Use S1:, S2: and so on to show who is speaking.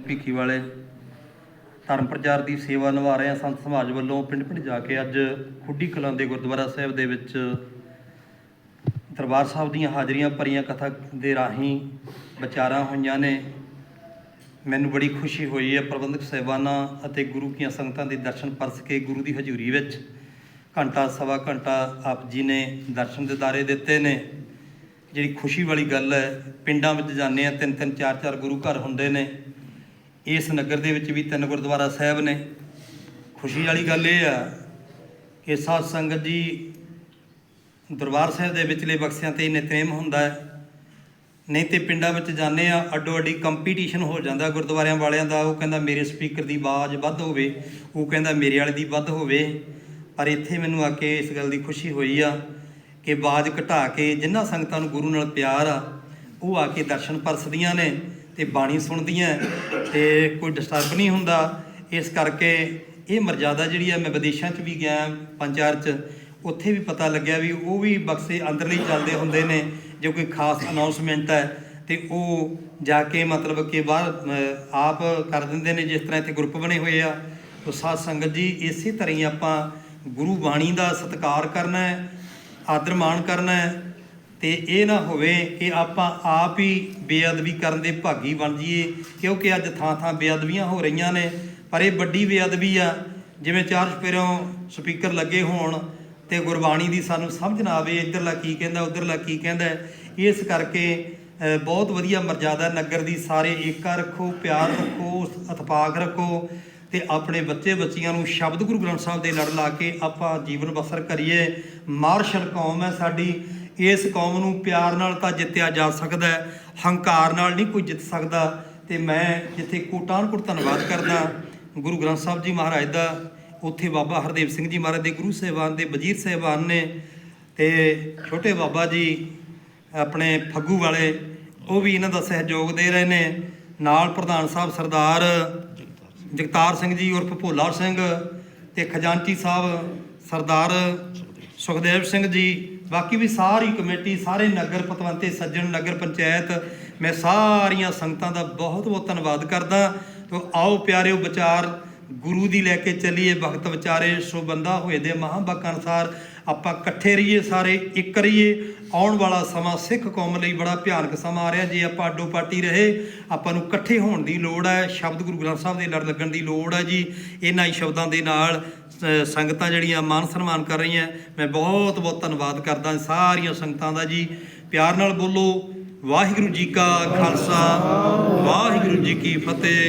S1: ਭਿੱਖੀ ਵਾਲੇ। ਧਰਮ ਪ੍ਰਚਾਰ ਦੀ ਸੇਵਾ ਨਿਭਾ ਰਹੇ ਹਾਂ ਸੰਤ ਸਮਾਜ ਵੱਲੋਂ ਪਿੰਡ ਪਿੰਡ ਜਾ ਕੇ ਅੱਜ ਖੁੱਡੀ ਕਲਾਂ ਦੇ ਗੁਰਦੁਆਰਾ ਸਾਹਿਬ ਦੇ ਵਿੱਚ ਦਰਬਾਰ ਸਾਹਿਬ ਦੀਆਂ ਹਾਜ਼ਰੀਆਂ ਭਰੀਆਂ ਕਥਾ ਦੇ ਰਾਹੀਂ ਵਿਚਾਰਾਂ ਹੋਈਆਂ ਨੇ। ਮੈਨੂੰ ਬੜੀ ਖੁਸ਼ੀ ਹੋਈ ਹੈ ਪ੍ਰਬੰਧਕ ਸਹਿਬਾਨਾਂ ਅਤੇ ਗੁਰੂ ਕੀਆਂ ਸੰਗਤਾਂ ਦੇ ਦਰਸ਼ਨ ਪਰਸ ਕੇ ਗੁਰੂ ਦੀ ਹਜ਼ੂਰੀ ਵਿੱਚ ਘੰਟਾ ਸਵਾ ਘੰਟਾ ਆਪ ਜੀ ਨੇ ਦਰਸ਼ਨ ਦਿਦਾਰੇ ਦਿੱਤੇ ਨੇ। ਜਿਹੜੀ ਖੁਸ਼ੀ ਵਾਲੀ ਗੱਲ ਹੈ, ਪਿੰਡਾਂ ਵਿੱਚ ਜਾਂਦੇ ਆ ਤਿੰਨ ਤਿੰਨ ਚਾਰ ਚਾਰ ਗੁਰੂ ਘਰ ਹੁੰਦੇ ਨੇ। ਇਸ ਨਗਰ ਦੇ ਵਿੱਚ ਵੀ ਤਿੰਨ ਗੁਰਦੁਆਰਾ ਸਾਹਿਬ ਨੇ। ਖੁਸ਼ੀ ਵਾਲੀ ਗੱਲ ਇਹ ਆ ਕਿ ਸਾਧ ਸੰਗਤ ਜੀ ਦਰਬਾਰ ਸਾਹਿਬ ਦੇ ਵਿਚਲੇ ਬਕਸਿਆਂ ਤੇ ਨਿਤਨੇਮ ਹੁੰਦਾ ਹੈ। ਨਹੀਂ ਤੇ ਪਿੰਡਾਂ ਵਿੱਚ ਜਾਂਦੇ ਆ ਅੱਡੋ ਅੱਡੀ ਕੰਪੀਟੀਸ਼ਨ ਹੋ ਜਾਂਦਾ ਗੁਰਦੁਆਰਿਆਂ ਵਾਲਿਆਂ ਦਾ। ਉਹ ਕਹਿੰਦਾ ਮੇਰੇ ਸਪੀਕਰ ਦੀ ਆਵਾਜ਼ ਵੱਧ ਹੋਵੇ, ਉਹ ਕਹਿੰਦਾ ਮੇਰੇ ਵਾਲੇ ਦੀ ਵੱਧ ਹੋਵੇ। ਪਰ ਇੱਥੇ ਮੈਨੂੰ ਆ ਕੇ ਇਸ ਗੱਲ ਦੀ ਖੁਸ਼ੀ ਹੋਈ ਆ ਕਿ ਆਵਾਜ਼ ਘਟਾ ਕੇ ਜਿਨ੍ਹਾਂ ਸੰਗਤਾਂ ਨੂੰ ਗੁਰੂ ਨਾਲ ਪਿਆਰ ਆ, ਉਹ ਆ ਕੇ ਦਰਸ਼ਨ ਪਰਸਦੀਆਂ ਨੇ। ਤੇ ਬਾਣੀ ਸੁਣਦੀਆਂ ਤੇ ਕੋਈ ਡਿਸਟਰਬ ਨਹੀਂ ਹੁੰਦਾ। ਇਸ ਕਰਕੇ ਇਹ ਮਰਜ਼ਾਦਾ ਜਿਹੜੀ ਆ ਮੈਂ ਵਿਦੇਸ਼ਾਂ 'ਚ ਵੀ ਗਿਆ ਪੰਜ 'ਚ, ਉੱਥੇ ਵੀ ਪਤਾ ਲੱਗਿਆ ਵੀ ਉਹ ਵੀ ਬਕਸੇ ਅੰਦਰਲੀ ਚੱਲਦੇ ਹੁੰਦੇ ਨੇ, ਜੇ ਕੋਈ ਖਾਸ ਅਨਾਉਂਸਮੈਂਟ ਹੈ ਤੇ ਉਹ ਜਾ ਕੇ ਮਤਲਬ ਕਿ ਬਾਹਰ ਆਪ ਕਰ ਦਿੰਦੇ ਨੇ ਜਿਸ ਤਰ੍ਹਾਂ ਇੱਥੇ ਗਰੁੱਪ ਬਣੇ ਹੋਏ ਆ। ਤੋ ਸਾਧ ਸੰਗਤ ਜੀ, ਇਸੇ ਤਰ੍ਹਾਂ ਹੀ ਆਪਾਂ ਗੁਰੂ ਬਾਣੀ ਦਾ ਸਤਿਕਾਰ ਕਰਨਾ ਹੈ, ਆਦਰ ਮਾਣ ਕਰਨਾ ਹੈ ਤੇ ਇਹ ਨਾ ਹੋਵੇ ਕਿ ਆਪਾਂ ਆਪ ਹੀ ਬੇਅਦਬੀ ਕਰਨ ਦੇ ਭਾਗੀ ਬਣ ਜਾਈਏ, ਕਿਉਂਕਿ ਅੱਜ ਥਾਂ ਥਾਂ ਬੇਅਦਬੀਆਂ ਹੋ ਰਹੀਆਂ ਨੇ, ਪਰ ਇਹ ਵੱਡੀ ਬੇਅਦਬੀ ਆ। ਜਿਵੇਂ ਚਾਰ ਸਪੇਰੋਂ ਸਪੀਕਰ ਲੱਗੇ ਹੋਣ ਤੇ ਗੁਰਬਾਣੀ ਦੀ ਸਾਨੂੰ ਸਮਝ ਨਾ ਆਵੇ, ਇੱਧਰਲਾ ਕੀ ਕਹਿੰਦਾ, ਉੱਧਰਲਾ ਕੀ ਕਹਿੰਦਾ, ਇਸ ਕਰਕੇ ਬਹੁਤ ਵਧੀਆ ਮਰਜ਼ਾਦਾ ਨਗਰ ਦੀ ਸਾਰੇ ਏਕਾ ਰੱਖੋ, ਪਿਆਰ ਰੱਖੋ ਇਤਫਾਕ ਰੱਖੋ ਤੇ ਆਪਣੇ ਬੱਚੇ ਬੱਚੀਆਂ ਨੂੰ ਸ਼ਬਦ ਗੁਰੂ ਗ੍ਰੰਥ ਸਾਹਿਬ ਦੇ ਲੜ ਲਾ ਕੇ ਆਪਾਂ ਜੀਵਨ ਬਸਰ ਕਰੀਏ। ਮਾਰਸ਼ਲ ਕੌਮ ਹੈ ਸਾਡੀ। ਇਸ ਕੌਮ ਨੂੰ ਪਿਆਰ ਨਾਲ ਤਾਂ ਜਿੱਤਿਆ ਜਾ ਸਕਦਾ ਹੈ, ਹੰਕਾਰ ਨਾਲ ਨਹੀਂ ਕੋਈ ਜਿੱਤ ਸਕਦਾ। ਤੇ ਮੈਂ ਜਿੱਥੇ ਕੋਟਾਨਕੋਟ ਧੰਨਵਾਦ ਕਰਦਾ, ਗੁਰੂ ਗ੍ਰੰਥ ਸਾਹਿਬ ਜੀ ਮਹਾਰਾਜ ਦਾ, ਉੱਥੇ ਬਾਬਾ ਹਰਦੇਵ ਸਿੰਘ ਜੀ ਮਹਾਰਾਜ ਦੇ ਗੁਰੂ ਸਾਹਿਬਾਨ ਦੇ ਵਜ਼ੀਰ ਸਾਹਿਬਾਨ ਨੇ ਤੇ ਛੋਟੇ ਬਾਬਾ ਜੀ ਆਪਣੇ ਫੱਗੂ ਵਾਲੇ, ਉਹ ਵੀ ਇਹਨਾਂ ਦਾ ਸਹਿਯੋਗ ਦੇ ਰਹੇ ਨੇ। ਨਾਲ ਪ੍ਰਧਾਨ ਸਾਹਿਬ ਸਰਦਾਰ ਜਗਤਾਰ ਸਿੰਘ ਜੀ ਉਰਫ ਭੋਲਾ ਸਿੰਘ ਤੇ ਖਜ਼ਾਨਚੀ ਸਾਹਿਬ ਸਰਦਾਰ ਸੁਖਦੇਵ ਸਿੰਘ ਜੀ, ਬਾਕੀ ਵੀ ਸਾਰੀ ਕਮੇਟੀ, ਸਾਰੇ ਨਗਰ ਪਤਵੰਤੇ, ਸੱਜਣ ਨਗਰ ਪੰਚਾਇਤ, ਮੈਂ ਸਾਰੀਆਂ ਸੰਗਤਾਂ ਦਾ ਬਹੁਤ ਬਹੁਤ ਧੰਨਵਾਦ ਕਰਦਾ। ਤੋ ਆਓ ਪਿਆਰਿਓ, ਵਿਚਾਰ ਗੁਰੂ ਦੀ ਲੈ ਕੇ ਚੱਲੀਏ ਵਕਤ ਵਿਚਾਰੇ, ਸੋ ਬੰਦਾ ਹੋਏ ਦੇ ਮਹਾਂਬਾਕਾਂ ਅਨਸਾਰ ਆਪਾਂ ਇਕੱਠੇ ਰਹੀਏ, ਸਾਰੇ ਇੱਕ ਰਹੀਏ। ਆਉਣ ਵਾਲਾ ਸਮਾਂ ਸਿੱਖ ਕੌਮ ਲਈ ਬੜਾ ਭਿਆਨਕ ਸਮਾਂ ਆ ਰਿਹਾ। ਜੇ ਆਪਾਂ ਅੱਡੋ ਪਾਟੀ ਰਹੇ, ਆਪਾਂ ਨੂੰ ਇਕੱਠੇ ਹੋਣ ਦੀ ਲੋੜ ਹੈ। ਸ਼ਬਦ ਗੁਰੂ ਗ੍ਰੰਥ ਸਾਹਿਬ ਦੇ ਲੜ ਲੱਗਣ ਦੀ ਲੋੜ ਹੈ ਜੀ। ਇਹਨਾਂ ਹੀ ਸ਼ਬਦਾਂ ਦੇ ਨਾਲ ਸੰਗਤਾਂ ਜਿਹੜੀਆਂ ਮਾਨ ਸਨਮਾਨ ਕਰ ਰਹੀਆਂ, ਮੈਂ ਬਹੁਤ ਬਹੁਤ ਧੰਨਵਾਦ ਕਰਦਾ ਸਾਰੀਆਂ ਸੰਗਤਾਂ ਦਾ ਜੀ। ਪਿਆਰ ਨਾਲ ਬੋਲੋ, ਵਾਹਿਗੁਰੂ ਜੀ ਕਾ ਖਾਲਸਾ, ਵਾਹਿਗੁਰੂ ਜੀ ਕੀ ਫਤਿਹ।